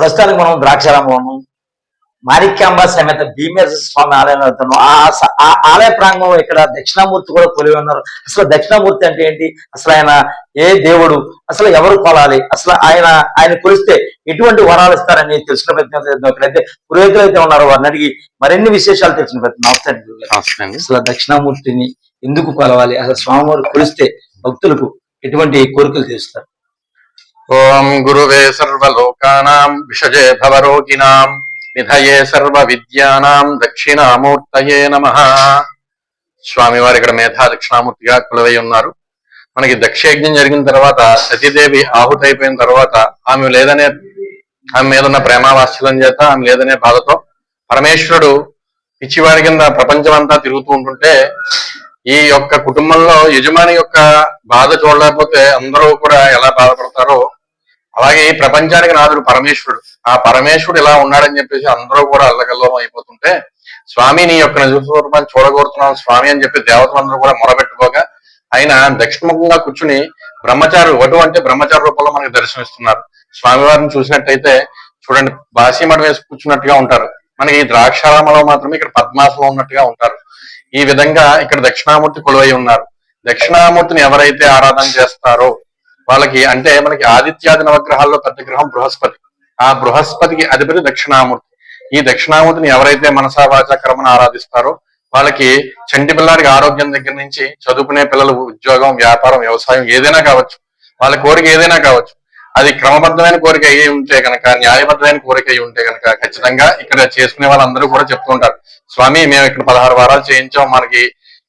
ప్రస్తుతానికి మనం ద్రాక్షారామం మాణిక్యాంబ సమేత భీమేశ్వర స్వామి ఆలయం వెళ్తున్నాం. ఆ ఆలయ ప్రాంగణం ఇక్కడ దక్షిణామూర్తి కూడా కొలివి ఉన్నారు. అసలు దక్షిణామూర్తి అంటే ఏంటి? అసలు ఆయన ఏ దేవుడు? అసలు ఎవరు కొలాలి? అసలు ఆయన ఆయన కొలిస్తే ఎటువంటి వరాలు ఇస్తారని తెలిసిన ప్రయత్నం చేద్దాం. ఇక్కడైతే పురోహితులు అయితే ఉన్నారు. వారిని అడిగి మరిన్ని విశేషాలు తెలిసిన ప్రయత్నం. అసలు దక్షిణామూర్తిని ఎందుకు కొలవాలి? అసలు స్వామివారు కొలిస్తే భక్తులకు ఎటువంటి కోరికలు తీరుస్తారు? ఓం గురువే సర్వలోకానాం విషజే భవరోగిణాం నిధయే సర్వ విద్యానాం దక్షిణామూర్తయే నమ. స్వామివారు ఇక్కడ మేధా దక్షిణామూర్తిగా కులవై ఉన్నారు. మనకి దక్షయజ్ఞం జరిగిన తర్వాత సతీదేవి ఆహుతి అయిపోయిన తర్వాత ఆమె లేదనే ఆమె మీద ఉన్న ప్రేమావాస్యలం చేత ఆమె లేదనే బాధతో పరమేశ్వరుడు పిచ్చివాడి కింద ప్రపంచం అంతా తిరుగుతూ ఉంటుంటే ఈ యొక్క కుటుంబంలో యజమాని యొక్క బాధ చూడలేకపోతే అందరూ కూడా ఎలా బాధపడతారో అలాగే ఈ ప్రపంచానికి నాదుడు పరమేశ్వరుడు. ఆ పరమేశ్వరుడు ఇలా ఉన్నాడని చెప్పేసి అందరూ కూడా అల్లకల్లోలం అయిపోతుంటే స్వామి నీ యొక్క నిజ స్వరూపాన్ని చూడగోరుతున్నాం స్వామి అని చెప్పి దేవతలందరూ కూడా మొరబెట్టుకోగా ఆయన దక్షిణముఖంగా కూర్చుని బ్రహ్మచారి వటు అంటే బ్రహ్మచారి రూపంలో మనకి దర్శనమిస్తున్నారు. స్వామివారిని చూసినట్టయితే చూడండి బాసీమఠం వేసి కూర్చున్నట్టుగా ఉంటారు. మనకి ఈ ద్రాక్షారామలో మాత్రమే ఇక్కడ పద్మాసనం ఉన్నట్టుగా ఉంటారు. ఈ విధంగా ఇక్కడ దక్షిణామూర్తి కొలువై ఉన్నారు. దక్షిణామూర్తిని ఎవరైతే ఆరాధన చేస్తారో వాళ్ళకి అంటే మనకి ఆదిత్యాది నవగ్రహాల్లో పెద్ద గ్రహం బృహస్పతి. ఆ బృహస్పతికి అధిపతి దక్షిణామూర్తి. ఈ దక్షిణామూర్తిని ఎవరైతే మనసా వాచ కర్మను ఆరాధిస్తారో వాళ్ళకి చంటి పిల్లాడికి ఆరోగ్యం దగ్గర నుంచి చదువుకునే పిల్లలు ఉద్యోగం వ్యాపారం వ్యవసాయం ఏదైనా కావచ్చు. వాళ్ళ కోరిక ఏదైనా కావచ్చు. అది క్రమబద్ధమైన కోరిక అయ్యి ఉంటే కనుక న్యాయబద్ధమైన కోరిక అయి ఉంటే కనుక ఖచ్చితంగా ఇక్కడ చేసుకునే వాళ్ళందరూ కూడా చెప్తూ ఉంటారు. స్వామి మేము ఇక్కడ పదహారు వారాలు చేయించాం. మనకి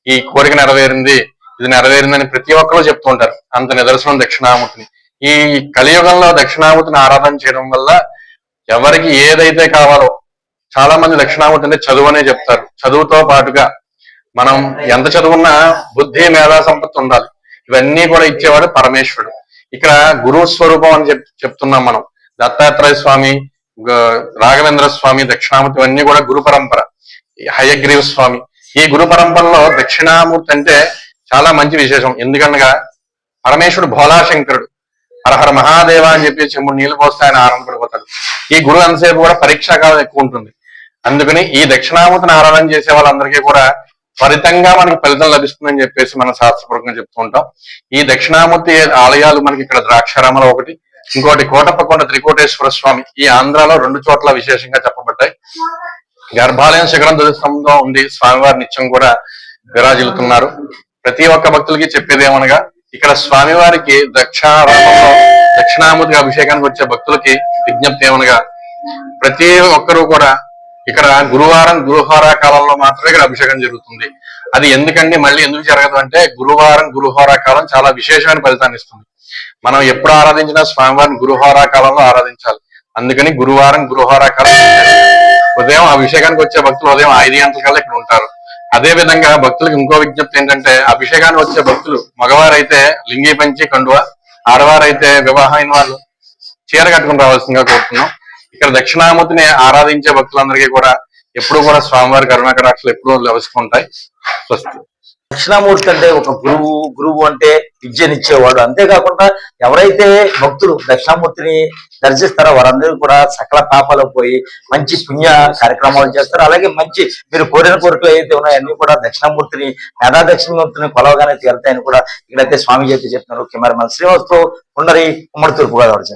ఈ కోరిక నెరవేరింది. ఇది నెరవేరిందని ప్రతి ఒక్కరూ చెప్తుంటారు అంత నిదర్శనం దక్షిణామూర్తిని. ఈ కలియుగంలో దక్షిణామూర్తిని ఆరాధన చేయడం వల్ల ఎవరికి ఏదైతే కావాలో చాలా మంది దక్షిణామూర్తి అంటే చదువు అనే చెప్తారు. చదువుతో పాటుగా మనం ఎంత చదువున్నా బుద్ధి మేధా సంపత్తి ఉండాలి. ఇవన్నీ కూడా ఇచ్చేవాడు పరమేశ్వరుడు. ఇక్కడ గురువు స్వరూపం అని చెప్ చెప్తున్నాం మనం. దత్తాత్రేయ స్వామి రాఘవేంద్ర స్వామి దక్షిణామూర్తి ఇవన్నీ కూడా గురు పరంపర. హయగ్రీవ స్వామి. ఈ గురు పరంపరలో దక్షిణామూర్తి అంటే చాలా మంచి విశేషం. ఎందుకనగా పరమేశ్వరుడు భోలాశంకరుడు. హరహర మహాదేవ అని చెప్పి చెమ్ముడు నీళ్ళు పోస్తే ఆయన ఆనందపడిపోతాడు ఈ గురువు అంతసేపు కూడా పరీక్షాకాలం ఎక్కువ ఉంటుంది. అందుకని ఈ దక్షిణామూర్తిని ఆరాధన చేసే వాళ్ళందరికీ కూడా త్వరితంగా మనకి ఫలితం లభిస్తుందని చెప్పేసి మనం శాస్త్రపూర్వకంగా చెప్తూ ఉంటాం. ఈ దక్షిణామూర్తి ఆలయాలు మనకి ఇక్కడ ద్రాక్షారామలో ఒకటి ఇంకోటి కోటప్పకొండ త్రికోటేశ్వర స్వామి. ఈ ఆంధ్రాలో రెండు చోట్ల విశేషంగా చెప్పబడ్డాయి. గర్భాలయం శిఖరం దురస్తంభంలో ఉండి స్వామివారి నిత్యం కూడా విరాజిల్లుతున్నారు. ప్రతి ఒక్క భక్తులకి చెప్పేది ఏమనగా ఇక్కడ స్వామివారికి దక్షిణారామంలో దక్షిణామూర్తి అభిషేకానికి వచ్చే భక్తులకి విజ్ఞప్తి ఏమనగా ప్రతి ఒక్కరూ కూడా ఇక్కడ గురువారం గురువార కాలంలో మాత్రమే ఇక్కడ అభిషేకం జరుగుతుంది. అది ఎందుకండి మళ్ళీ ఎందుకు జరగదు అంటే గురువారం గురువార కాలం చాలా విశేషమైన ఫలితాన్ని ఇస్తుంది. మనం ఎప్పుడు ఆరాధించినా స్వామివారిని గురువార కాలంలో ఆరాధించాలి. అందుకని గురువారం గురువార కాలం. ఉదయం అభిషేకానికి వచ్చే భక్తులు ఉదయం ఐదు గంటల కల్లా ఇక్కడ ఉంటారు. అదే విధంగా భక్తులకు ఇంకో విజ్ఞప్తి ఏంటంటే అభిషేకానికి వచ్చే భక్తులు మగవారైతే లింగి పంచి కండువ ఆడవారైతే వివాహమైన వాళ్ళు చీర కట్టుకుని రావాల్సిందిగా కోరుతున్నాం. ఇక్కడ దక్షిణామూర్తిని ఆరాధించే భక్తులందరికీ కూడా ఎప్పుడు కూడా స్వామివారి కరుణాకరాక్షలు ఎప్పుడూ లభిస్తుంటాయి. స్వస్తి. దక్షిణామూర్తి అంటే ఒక గురువు గురువు అంటే విద్యనిచ్చేవాడు. అంతేకాకుండా ఎవరైతే భక్తులు దక్షిణామూర్తిని దర్శిస్తారో వారందరూ కూడా సకల పాపాలు పోయి మంచి పుణ్య కార్యక్రమాలు చేస్తారు. అలాగే మంచి మీరు కోరిన కోరికలు ఏదైతే ఉన్నాయో అన్ని కూడా దక్షిణామూర్తిని మేధా దక్షిణామూర్తిని కొలవగానే తీరుతాయని కూడా ఇక్కడైతే స్వామి అయితే చెప్తున్నారు కెమెరామెన్ శ్రీవాస్తు ఉండరి ఉమ్మడి తూర్పు గోదావరి